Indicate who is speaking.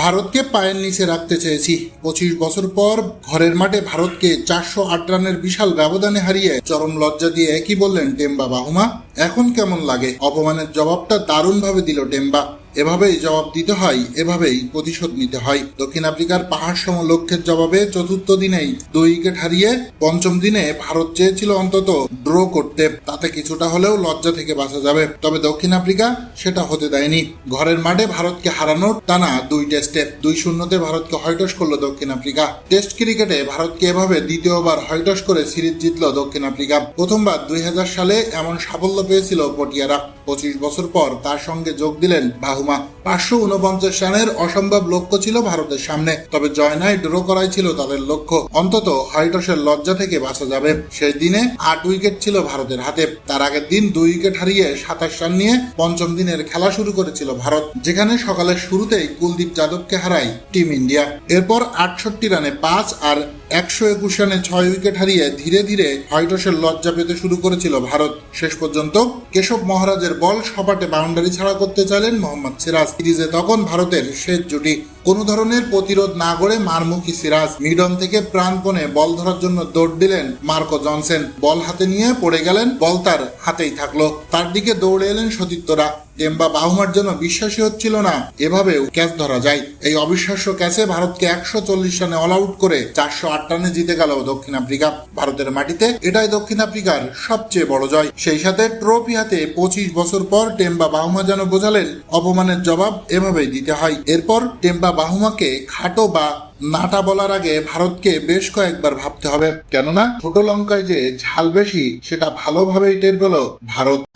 Speaker 1: ভারতকে পায়ের নিচে রাখতে চেয়েছি। পঁচিশ বছর পর ঘরের মাঠে ভারতকে চারশো আট রানের বিশাল ব্যবধানে হারিয়ে চরম লজ্জা দিয়ে একই বললেন টেম্বা বাহুমা, এখন কেমন লাগে? অপমানের জবাবটা দারুণভাবে দিল টেম্বা। এভাবেই জবাব দিতে হয়, এভাবেই প্রতিশোধ নিতে হয়। দক্ষিণ আফ্রিকার পাহাড় সম লক্ষ্যের জবাবে চতুর্থ দিনেই দুই উইকেট হারিয়ে পঞ্চম দিনে ভারত চেয়েছিল অন্তত ড্র করতে। তাতে কিছুটা হলেও লজ্জা থেকে বাঁচা যাবে। তবে দক্ষিণ আফ্রিকা সেটা হতে দেয়নি। ঘরের মাঠে ভারতকে হারানোর টানা দুই টেস্টে। দুই শূন্যতে ভারতকে হয়টস করল দক্ষিণ আফ্রিকা। টেস্ট ক্রিকেটে ভারতকে এভাবে দ্বিতীয়বার হয়টস করে সিরিজ জিতল দক্ষিণ আফ্রিকা। প্রথমবার দুই হাজার সালে এমন সাফল্য পেয়েছিল পটিয়ারা। পঁচিশ বছর পর তার সঙ্গে যোগ দিলেন বাহুমা। পাঁচশো উনপঞ্চাশ রানের অসম্ভব লক্ষ্য ছিল ভারতের সামনে। তবে জয় নয় ড্র করাই ছিল তাদের লক্ষ্য। অন্তত হাইটসের লজ্জা থেকে বাঁচা যাবে। শেষ দিনে আট উইকেট ছিল ভারতের হাতে। তার আগের দিন দুই উইকেট হারিয়ে সাতাশ রান নিয়ে পঞ্চম দিনের খেলা শুরু করেছিল ভারত, যেখানে সকালের শুরুতেই কুলদীপ যাদবকে হারায় টিম ইন্ডিয়া। এরপর আটষট্টি রানে পাঁচ আর একশো একুশ রানে ছয় উইকেট হারিয়ে ধীরে ধীরে হোয়াইটসের লজ্জা পেতে শুরু করেছিল ভারত। শেষ পর্যন্ত কেশব মহারাজের বল সপাটে বাউন্ডারি ছাড়া করতে চাইলেন মোহাম্মদ সিরাজ। সিরিজে তখন ভারতের শেষ জুটি কোনো ধরনের প্রতিরোধ না করে মারমুখী সিরাজ মিডন থেকে প্রাণপণে বল ধরার জন্য দৌড় দিলেন মার্কো জনসেন। বল হাতে নিয়ে পড়ে গেলেন, বল তার হাতেই থাকল। তার দিকে দৌড়ে এলেন সতীর্থরা। টেম্বা বাহুমার জন্য বিশ্বাসী হচ্ছিল না। এভাবেও ক্যাচ ধরা যায়। এই অবিশ্বাস্য ক্যাচে ভারতকে একশো চল্লিশ রানে অল আউট করে চারশো আট রানে জিতে গেল দক্ষিণ আফ্রিকা। ভারতের মাটিতে এটাই দক্ষিণ আফ্রিকার সবচেয়ে বড় জয়। সেই সাথে ট্রফি হাতে পঁচিশ বছর পর টেম্বা বাহুমা যেন বোঝালেন, অপমানের জবাব এভাবেই দিতে হয়। এরপর টেম্বা বাহুমাকে খাটো বা নাটা বলার আগে ভারতকে বেশ কয়েকবার ভাবতে হবে। কেননা ছোট লঙ্কায় যে ঝাল বেশি, সেটা ভালোভাবেই টের পেল ভারত।